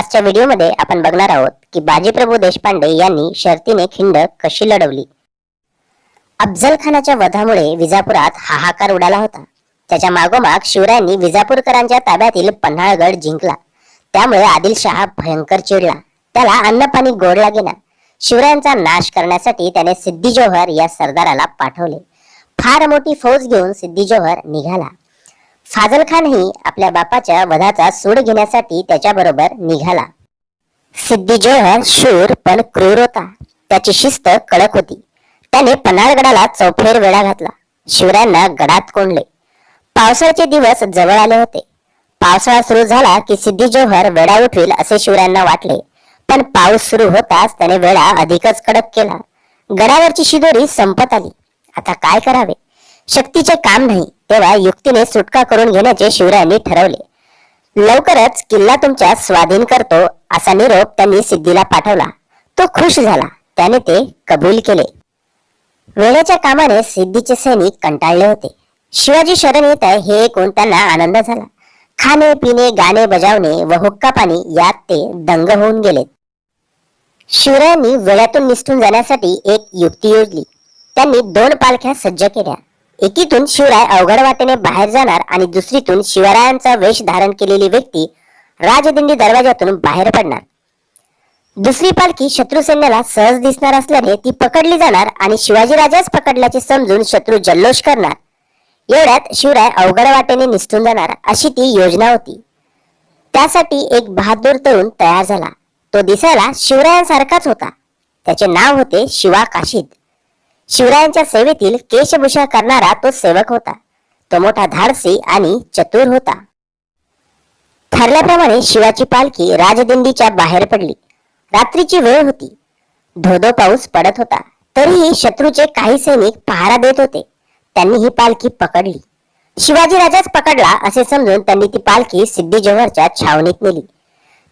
आजच्या व्हिडिओमध्ये आपण बघणार आहोत की बाजीप्रभू देशपांडे यांनी शर्तीने खिंड कशी लढवली? अफजल खानाच्या वधामुळे विजापुरात हाहाकार उडाला होता. त्याच्या मागोमाग शिवरायांनी विजापूरकरांच्या ताब्यातील पन्हाळगड जिंकला. त्यामुळे आदिलशहा भयंकर चिडला. त्याला अन्न पाणी गोड लागेना शिवरायांचा नाश करण्यासाठी त्याने सिद्धी जोहर या सरदाराला पाठवले. फार मोठी फौज घेऊन सिद्धी जोहर निघाला. फाजल खानही आपल्या बापाच्या वधाचा सूड घेण्यासाठी त्याच्याबरोबर निघाला. सिद्धी जोहर शूर पण क्रूर होता. त्याची शिस्त कडक होती. त्याने पन्हाळगडाला चौफेर वेढा घातला. शिवरायांना गडात कोंडले. पावसाळ्याचे दिवस जवळ आले होते. पावसाळा सुरू झाला की सिद्धी जोहर वेढा उठविल असे शिवरायांना वाटले. पण पाऊस सुरू होताच त्याने वेळा अधिकच कडक केला. गडावरची शिदोरी संपत आली. आता काय करावे? शक्तीचे काम नाही. तेव्हा युक्तीने सुटका करून घेण्याचे शिवरायांनी ठरवले. लवकरच किल्ला तुमच्या स्वाधीन करतो असा निरोप त्यांनी सिद्धीला पाठवला. तो खुश झाला. त्याने ते कबूल केले. वेळेच्या कामाने सिद्धीचे सैनिक कंटाळले होते. शिवाजी शरण येत आहे हे ऐकून त्यांना आनंद झाला. खाणे पिणे गाणे बजावणे व हुक्का पाणी यात ते दंग होऊन गेले. शिवरायांनी वेळातून निसटून जाण्यासाठी एक युक्ती योजली. त्यांनी दोन पालख्या सज्ज केल्या. एकीतून शिवराय अवघड वाटेने बाहेर जाणार आणि दुसरीतून शिवरायांचा वेश धारण केलेली व्यक्ती राजदिंडी दरवाजातून बाहेर पडणार. दुसरी पालखी शत्रू सैन्याला सहज दिसणार असल्याने ती पकडली जाणार आणि शिवाजीराजाच पकडल्याचे समजून शत्रू जल्लोष करणार. एवढ्यात शिवराय अवघड वाटेने निसटून जाणार अशी ती योजना होती. त्यासाठी एक बहादूर तरुण तयार झाला. तो दिसायला शिवरायांसारखाच होता. त्याचे नाव होते शिवा काशीद. शिवरायांच्या सेवेतील केशभूषा करणारा तो सेवक होता. तो मोठा धाडसी आणि चतुर होता. ठरल्याप्रमाणे शिवाची पालखी राजदिंडीच्या बाहेर पडली. रात्रीची वेळ होती. धोधो पाऊस पडत होता. तरीही शत्रूचे काही सैनिक पहारा देत होते. त्यांनी ही पालखी पकडली. शिवाजी राजाच पकडला असे समजून त्यांनी ती पालखी सिद्धी छावणीत नेली.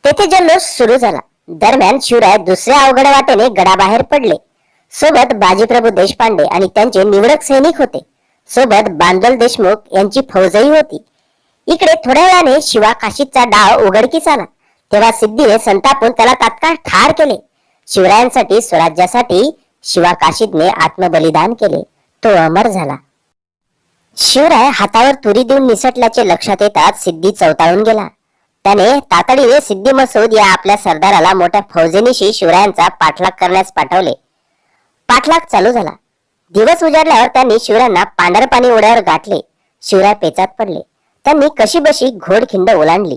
तेथे जल्लोष सुरू झाला. दरम्यान शिवराय दुसऱ्या अवघड वाटेने गडाबाहेर पडले. सोबत बाजीप्रभू देशपांडे आणि त्यांचे निवडक सैनिक होते. सोबत बांदल देशमुख यांची फौजही होती. इकडे थोड्या वेळाने शिवा काशीदचा डाव उघडकीस आला. तेव्हा सिद्धीने संतापून त्याला तात्काळ ठार केले. शिवरायांसाठी स्वराज्यासाठी शिवा काशीदने आत्मबलिदान केले. तो अमर झाला. शिवराय हातावर तुरी देऊन निसटल्याचे लक्षात येताच सिद्धी चौताळून गेला. त्याने तातडीने सिद्धी मसूद या आपल्या सरदाराला मोठ्या फौजेनिशी शिवरायांचा पाठलाग करण्यास पाठवले. पाठलाग चालू झाला. दिवस उजाडल्यावर त्यांनी शिवरायांना पांढरपाणी ओढ्यावर गाठले. शिवराय पेचात पडले. त्यांनी कशी बशी घोडखिंड ओलांडली.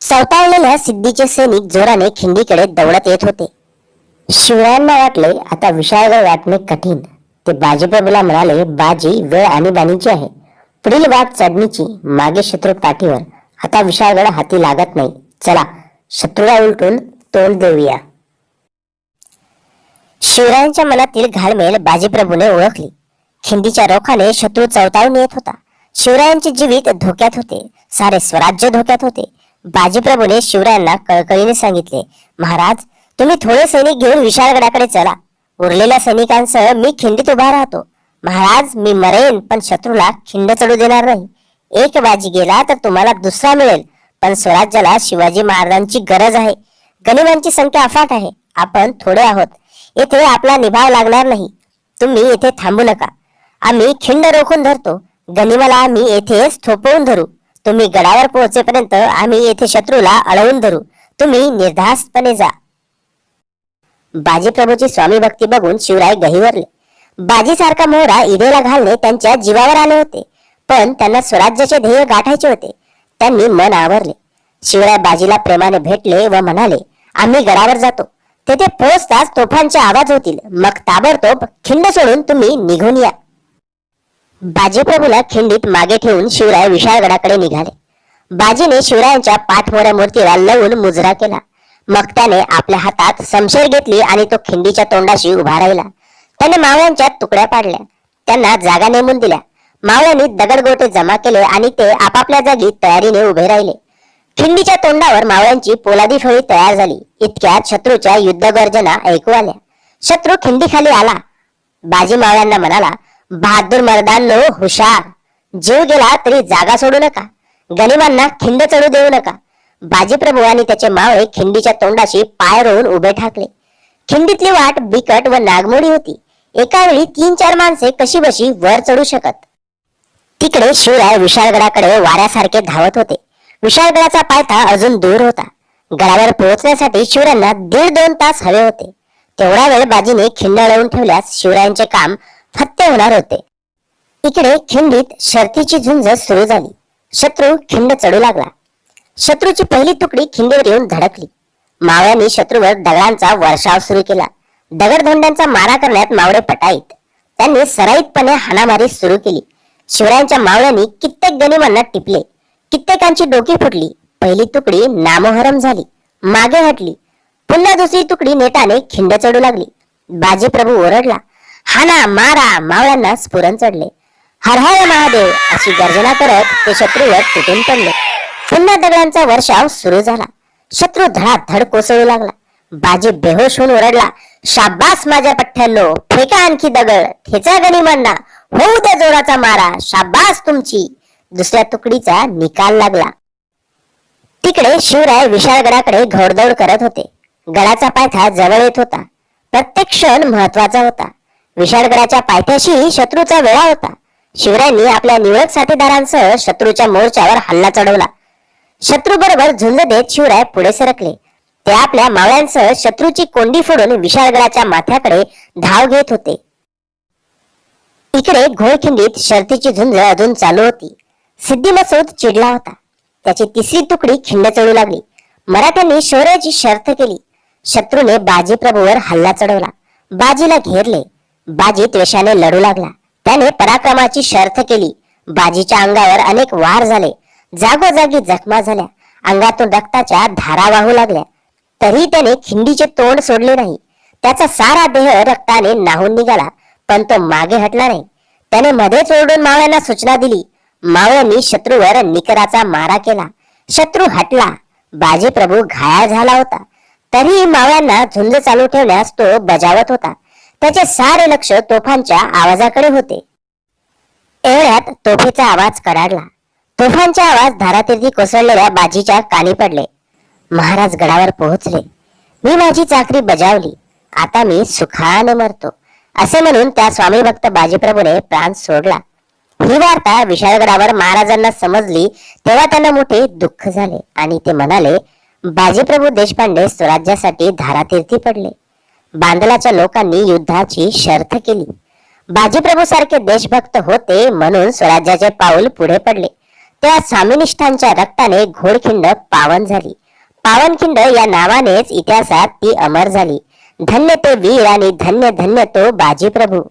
चवताळलेल्या सिद्धीचे सैनिक जोराने खिंडीकडे दौडत येत होते. शिवरायांना वाटले आता विशाळगड वाटणे कठीण. ते बाजीप्रभूला म्हणाले बाजी वेळ आणीबाणीची आहे. पुढील वाट चढणीची मागे शत्रू पाठीवर आता विशाळगड हाती लागत नाही. चला शत्रूला उलटून तोंड देऊया. शिवरायांच्या मनातील घालमेल बाजीप्रभूने ओळखली. खिंडीच्या रोखाने शत्रू चवताळून येत होता. शिवरायांचे जीवित धोक्यात होते. सारे स्वराज्य धोक्यात होते. बाजीप्रभूने शिवरायांना कळकळीने सांगितले महाराज तुम्ही थोडे सैनिक घेऊन विशाळगडाकडे चला. उरलेल्या सैनिकांसह मी खिंडीत उभा राहतो. महाराज मी मरेन पण शत्रूला खिंड चढू देणार नाही. एक बाजी गेला तर तुम्हाला दुसरा मिळेल पण स्वराज्याला शिवाजी महाराजांची गरज आहे. गनिमांची संख्या अफाट आहे. आपण थोडे आहोत. येथे आपला निभाव लागणार नाही. तुम्ही येथे थांबू नका. आम्ही खिंड रोखून धरतो. गनिमाला आम्ही येथेच थोपवून धरू. तुम्ही गडावर पोहोचेपर्यंत आम्ही येथे शत्रूला अडवून धरू. तुम्ही निर्धास्तपणे जा. बाजीप्रभूची स्वामी भक्ती बघून शिवराय गहिवरले. बाजीसारखा मोहरा इदेला घालणे त्यांच्या जीवावर आले होते. पण त्यांना स्वराज्याचे ध्येय गाठायचे होते. त्यांनी मन आवरले. शिवराय बाजीला प्रेमाने भेटले व म्हणाले आम्ही गडावर जातो. तेथे पोहोचताच तोफांचे आवाज होतील. मग ताबडतोब खिंड सोडून तुम्ही निघून या. बाजीप्रभूला खिंडीत मागे ठेवून शिवराय विशाळगडाकडे निघाले. बाजीने शिवरायांच्या पाठमोऱ्या मूर्तीला लवून मुजरा केला. मग त्याने आपल्या हातात समशेर घेतली आणि तो खिंडीच्या तोंडाशी उभा राहिला. त्याने मावळ्यांच्या तुकड्या पाडल्या. त्यांना जागा नेमून दिल्या. मावळ्यांनी दगडगोटे जमा केले आणि ते आपापल्या जागी तयारीने उभे राहिले. खिंडीच्या तोंडावर मावळ्यांची पोलादी फळी तयार झाली. इतक्यात शत्रूच्या युद्ध गर्जना ऐकू आल्या. शत्रू खिंडीखाली आला. बाजी मावळ्यांना म्हणाला बहादूर मर्दांनो हुशार. जीव गेला तरी जागा सोडू नका. गनिमांना खिंड चढू देऊ नका. बाजीप्रभू आणि त्याचे मावळे खिंडीच्या तोंडाशी पाय रोवून उभे ठाकले. खिंडीतली वाट बिकट व नागमोडी होती. एका वेळी तीन चार माणसे कशी बशी वर चढू शकत. तिकडे शिवराय विशाळगडाकडे वाऱ्यासारखे धावत होते. विशाळगडाचा पायथा अजून दूर होता. गडावर पोहोचण्यासाठी शिवरायांना दीड दोन तास हवे होते. तेवढा वेळ बाजीने खिंड अडवून ठेवल्यास शिवरायांचे काम फत्ते होणार होते. इकडे खिंडीत शर्तीची झुंज सुरू झाली. शत्रू खिंड चढू लागला. शत्रूची पहिली तुकडी खिंडीवर येऊन धडकली. मावळ्यांनी शत्रूवर दगडांचा वर्षाव सुरू केला. दगडधोंड्यांचा मारा करण्यात मावळे पटाईत. त्यांनी सराईतपणे हाणामारी सुरू केली. शिवरायांच्या मावळ्यांनी कित्येक गनिमांना टिपले. कित्येकांची डोकी फुटली. पहिली तुकडी नामोहरम झाली. मागे हटली. पुन्हा दुसरी तुकडी नेटाने खिंड चढू लागली. बाजीप्रभू ओरडला हाना मारा मावळ्यांना स्फुरण चढले. हर हर महादेव अशी गर्जना करत ते शत्रूवर तुटून पडले. पुन्हा दगडांचा वर्षाव सुरू झाला. शत्रू धडाधड कोसळू लागला. बाजी बेहोश होऊन ओरडला शाबास माझ्या पठ्ठ्यांनो फेका आणखी दगड ठेचा म्हणणा होऊ द्या जोराचा मारा शाबास तुमची. दुसऱ्या तुकडीचा निकाल लागला. तिकडे शिवराय विशाळगडाकडे घोडदौड करत होते. गडाचा पायथा जवळ येत होता. प्रत्येक क्षण महत्त्वाचा होता. विशाळगडाच्या पायथ्याशी शत्रूचा वेळा होता. शिवरायांनी आपल्या निवडक साथीदारांसह शत्रूच्या मोर्चावर हल्ला चढवला. शत्रू बरोबर झुंज देत शिवराय पुढे सरकले. ते आपल्या मावळ्यांसह शत्रूची कोंडी फोडून विशाळगडाच्या माथ्याकडे धाव घेत होते. इकडे घोळखिंडीत शर्तीची झुंज अजून चालू होती. सिद्धी मसूद चिडला होता. त्याची तिसरी तुकडी खिंड चढू लागली. मराठ्यांनी शौर्याची शर्त केली. शत्रूने बाजी प्रभूवर हल्ला चढवला. बाजीला घेरले. बाजी त्वेषाने लढू लागला. त्याने पराक्रमाची शर्थ केली. बाजीच्या अंगावर अनेक वार झाले. जागोजागी जखमा झाल्या. अंगातून रक्ताच्या धारा वाहू लागल्या. तरी त्याने खिंडीचे तोंड सोडले नाही. त्याचा सारा देह रक्ताने नाहून निघाला पण तो मागे हटला नाही. त्याने मध्येच ओरडून मावळ्यांना सूचना दिली. मावळ्यांनी शत्रूवर निकराचा मारा केला. शत्रू हटला. बाजी प्रभू घायाळ झाला होता. तरीही मावळ्यांना झुंज चालू ठेवण्यास तो बजावत होता. त्याचे सारे लक्ष तोफांच्या आवाजाकडे होते. एवढ्यात तोफेचा आवाज कडाडला तोफांचा आवाज धारातीर्थी कोसळलेल्या बाजीच्या कानी पडले. महाराज गडावर पोहोचले. मी माझी चाकरी बजावली. आता मी सुखाने मरतो. असे म्हणून त्या स्वामी भक्त बाजीप्रभूने प्राण सोडला. ही वार्ता विशाळगडावर महाराजांना समजली तेव्हा त्यांना मोठे दुःख झाले आणि ते म्हणाले बाजीप्रभू देशपांडे स्वराज्यासाठी धारातीर्थी पडले. बांदलाच्या लोकांनी युद्धाची शर्थ केली. बाजीप्रभू सारखे देशभक्त होते म्हणून स्वराज्याचे पाऊल पुढे पडले. त्या स्वामिनिष्ठांच्या रक्ताने घोडखिंड पावन झाली. पावनखिंड या नावानेच इतिहासात ती अमर झाली. धन्य तो वीर आणि धन्य धन्य तो बाजीप्रभू.